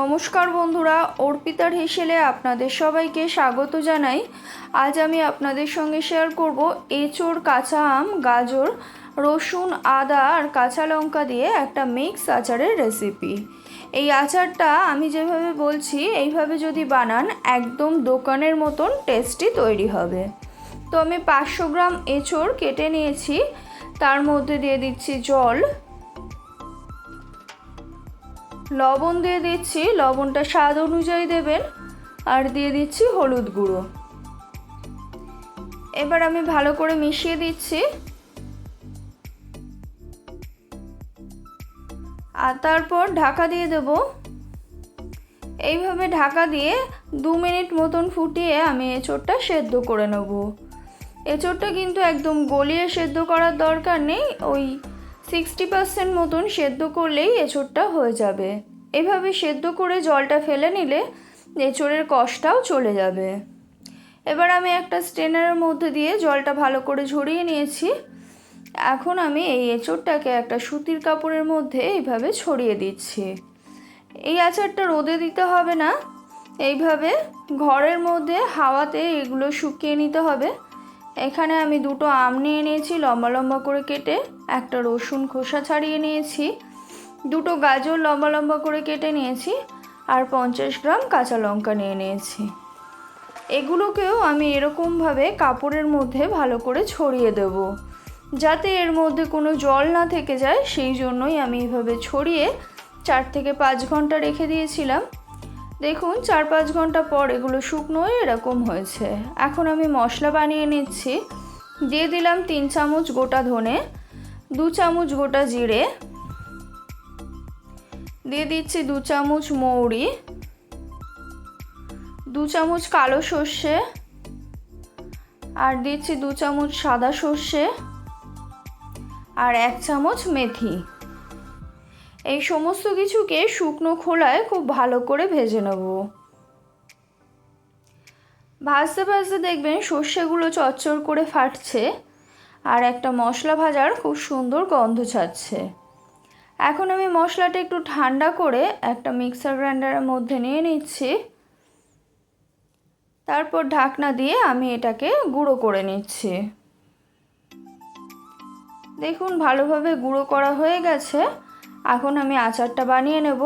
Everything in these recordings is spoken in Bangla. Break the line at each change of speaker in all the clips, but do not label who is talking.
নমস্কার বন্ধুরা, অর্পিতার হেসেলে আপনাদের সবাইকে স্বাগত জানাই। আজ আমি আপনাদের সঙ্গে শেয়ার করব এঁচোড় কাঁচা আম, গাজর, রসুন, আদা আর কাঁচা লঙ্কা দিয়ে একটা মিক্স আচারের রেসিপি এই আচারটা আমি যেভাবে বলছি, এইভাবে যদি বানান, একদম দোকানের মতন টেস্টি তৈরি হবে। তো আমি পাঁচশো গ্রাম এঁচোড় কেটে নিয়েছি। তার মধ্যে দিয়ে দিচ্ছি জল লবণ দিয়ে দিচ্ছি, লবণটা স্বাদ অনুযায়ী দেবেন। আর দিয়ে দিচ্ছি হলুদ গুঁড়ো। এবার আমি ভালো করে মিশিয়ে দিচ্ছি। আর তারপর ঢাকা দিয়ে দেব। এইভাবে ঢাকা দিয়ে দু মিনিট মতন ফুটিয়ে আমি এঁচোড়টা সেদ্ধ করে নেব। এঁচোড়টা কিন্তু একদম গলিয়ে সেদ্ধ করার দরকার নেই, ওই সিক্সটি পার্সেন্ট মতন সেদ্ধ করলেই এঁচোড়টা হয়ে যাবে। এভাবে সেদ্ধ করে জলটা ফেলে নিলে এঁচোড়ের কষটাও চলে যাবে। এবার আমি একটা স্টেনারের মধ্যে দিয়ে জলটা ভালো করে ঝরিয়ে নিয়েছি। এখন আমি এই এঁচোড়টাকে একটা সুতির কাপড়ের মধ্যে এইভাবে ছড়িয়ে দিচ্ছি। এই আচারটা রোদে দিতে হবে না। এইভাবে ঘরের মধ্যে হাওয়াতে এগুলো শুকিয়ে নিতে হবে। এখানে আমি দুটো আম নিয়ে নিয়েছি, লম্বা লম্বা করে কেটে একটা রসুন খোসা ছাড়িয়ে নিয়েছি, দুটো গাজর লম্বা লম্বা করে কেটে নিয়েছি আর পঞ্চাশ গ্রাম কাঁচা লঙ্কা নিয়ে নিয়েছি। এগুলোকেও আমি এরকমভাবে কাপড়ের মধ্যে ভালো করে ছড়িয়ে দেব, যাতে এর মধ্যে কোনো জল না থেকে যায়। সেই জন্যই আমি এভাবে ছড়িয়ে চার থেকে পাঁচ ঘণ্টা রেখে দিয়েছিলাম। দেখুন, চার পাঁচ ঘণ্টা পর এগুলো শুকনো এরকম হয়েছে। এখন আমি মশলা বানিয়ে নিচ্ছি। দিয়ে দিলাম তিন চামচ গোটা ধনে, দু চামচ গোটা জিরে, দিয়ে দিচ্ছি দু চামচ মৌরি, দু চামচ কালো সর্ষে, আর দিচ্ছি দু চামচ সাদা সর্ষে, আর এক চামচ মেথি। এই সমস্ত কিছুকে শুকনো খোলায় খুব ভালো করে ভেজে নেব। ভাজতে ভাজতে দেখবেন সর্ষেগুলো চচ্চর করে ফাটছে আর একটা মশলা ভাজার খুব সুন্দর গন্ধ ছাড়ছে। এখন আমি মশলাটা একটু ঠান্ডা করে একটা মিক্সার গ্রাইন্ডারের মধ্যে নিয়ে নিচ্ছি। তারপর ঢাকনা দিয়ে আমি এটাকে গুঁড়ো করে নিচ্ছি। দেখুন ভালোভাবে গুঁড়ো করা হয়ে গেছে। এখন আমি আচারটা বানিয়ে নেব।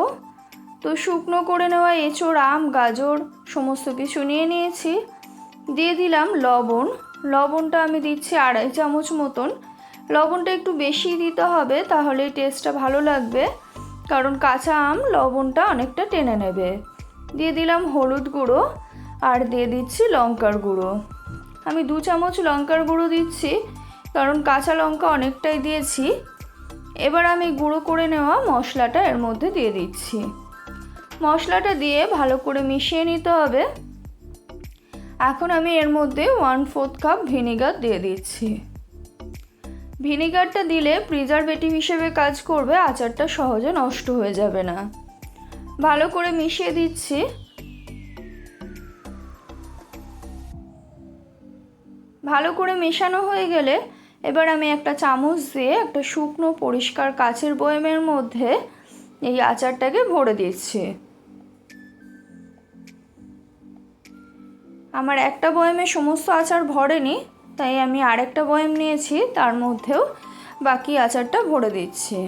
তো শুকনো করে নেওয়া এঁচোড়, আম, গাজর সমস্ত কিছু নিয়ে নিয়েছি। দিয়ে দিলাম লবণ। লবণটা আমি দিচ্ছি আড়াই চামচ মতন। লবণটা একটু বেশি দিতে হবে তাহলে টেস্টটা ভালো লাগবে। কারণ কাঁচা আম লবণটা অনেকটা টেনে নেবে। দিয়ে দিলাম হলুদ গুঁড়ো আর দিয়ে দিচ্ছি লঙ্কার গুঁড়ো। আমি দু চামচ লঙ্কার গুঁড়ো দিচ্ছি, কারণ কাঁচা লঙ্কা অনেকটাই দিয়েছি। এবার আমি গুঁড়ো করে নেওয়া মশলাটা এর মধ্যে দিয়ে দিচ্ছি। মশলাটা দিয়ে ভালো করে মিশিয়ে নিতে হবে। এখন আমি এর মধ্যে ওয়ান ফোর্থ কাপ ভিনেগার দিয়ে দিচ্ছি। ভিনেগারটা দিলে প্রিজারভেটিভ হিসেবে কাজ করবে, আচারটা সহজে নষ্ট হয়ে যাবে না। ভালো করে মিশিয়ে দিচ্ছি। ভালো করে মেশানো হয়ে গেলে এবার আমি একটা চামচ দিয়ে একটা শুকনো পরিষ্কার কাচের বয়মের মধ্যে এই আচারটাকে ভরে দিচ্ছি। আমার একটা বয়মে সমস্ত আচার ভরেনি, তাই আমি আরেকটা বয়ম নিয়েছি, তার মধ্যেও বাকি আচারটা ভরে দিচ্ছি।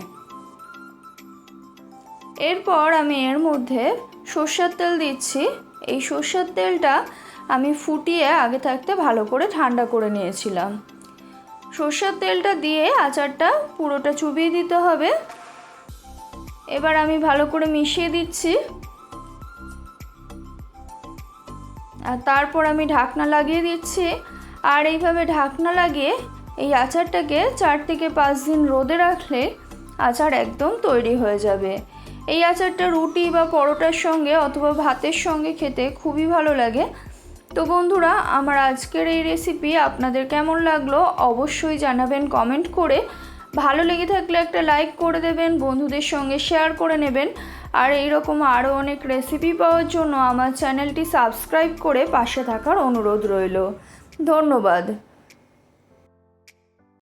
এরপর আমি এর মধ্যে সর্ষের তেল দিচ্ছি। এই সর্ষের তেলটা আমি ফুটিয়ে আগে থাকতে ভালো করে ঠান্ডা করে নিয়েছিলাম। সর্ষের তেলটা দিয়ে আচারটা পুরোটা চুবিয়ে দিতে হবে। এবার আমি ভালো করে মিশিয়ে দিচ্ছি। আর তারপর আমি ঢাকনা লাগিয়ে দিচ্ছি। আর এইভাবে ঢাকনা লাগিয়ে এই আচারটাকে চার থেকে পাঁচ দিন রোদে রাখলে আচার একদম তৈরি হয়ে যাবে। এই আচারটা রুটি বা পরোটার সঙ্গে অথবা ভাতের সঙ্গে খেতে খুবই ভালো লাগে। তো বন্ধুরা, আমার আজকের এই রেসিপি আপনাদের কেমন লাগল অবশ্যই জানাবেন কমেন্ট করে। ভালো লেগে থাকলে একটা লাইক করে দেবেন, বন্ধুদের সঙ্গে শেয়ার করে নেবেন। আর এইরকম আরও অনেক রেসিপি পাওয়ার জন্য আমার চ্যানেলটি সাবস্ক্রাইব করে পাশে থাকার অনুরোধ রইল। ধন্যবাদ।